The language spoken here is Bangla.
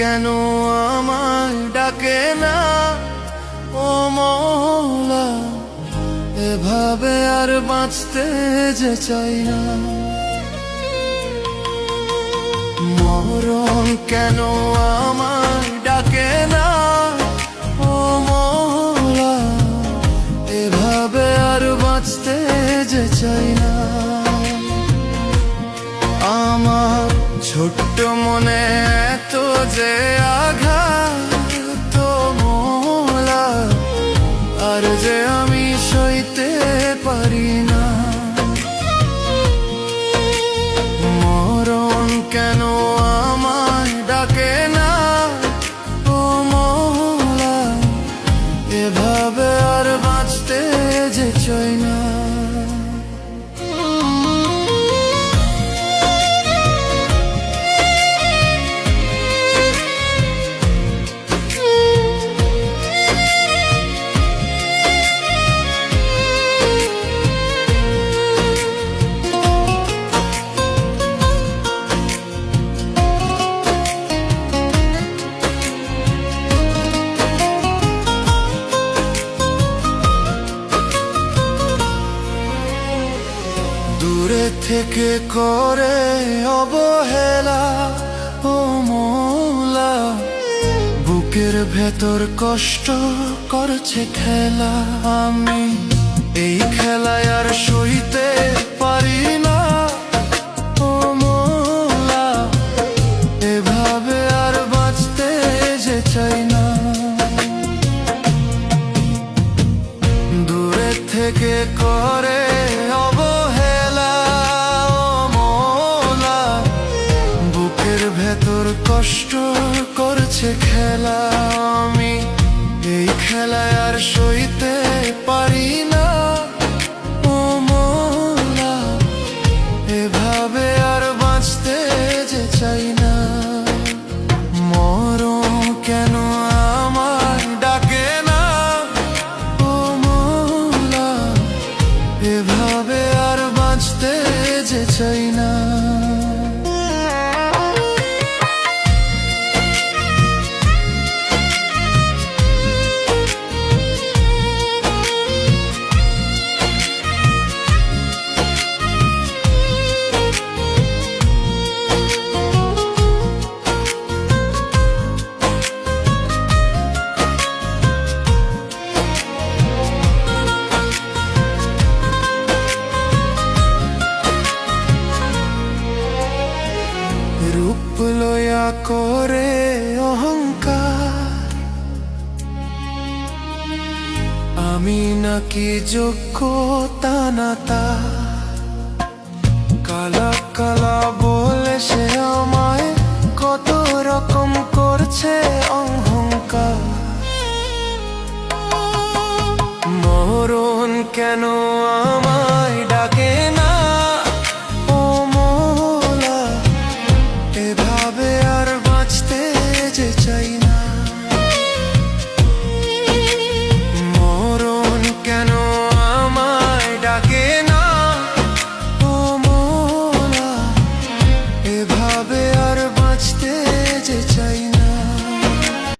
কেন আমায় ডাকে না? ও মহলা, এভাবে আর বাঁচতে যে চাই না। মরণ কেন আমায় ডাকে না? ও মহলা, এভাবে আর বাঁচতে যে চাই না। ছোট্ট মনে এত যে আঘাত। থেকে করে অবহেলা ও মোলা। বুকের ভেতর কষ্ট করছে খেলা। আমি এই খেলায় আর সইতে পারি না। ও মোলা, এভাবে আর বাঁচতে যে চাই না। দূরে থেকে করে কষ্ট করছে খেলা আমি। এই খেলায় আর সইতে পারি না। ও মোলা, এভাবে আর বাঁচতে যে চাই না। মরণ কেন আমায় ডাকে না? ও মোলা, এভাবে আর বাঁচতে যে চাই না। লয়া করে অহংকার। আমি নাকি যোগ্য তা না তা। কালা কালা বলে সে আমায় কত রকম করছে অহংকার। মরণ কেন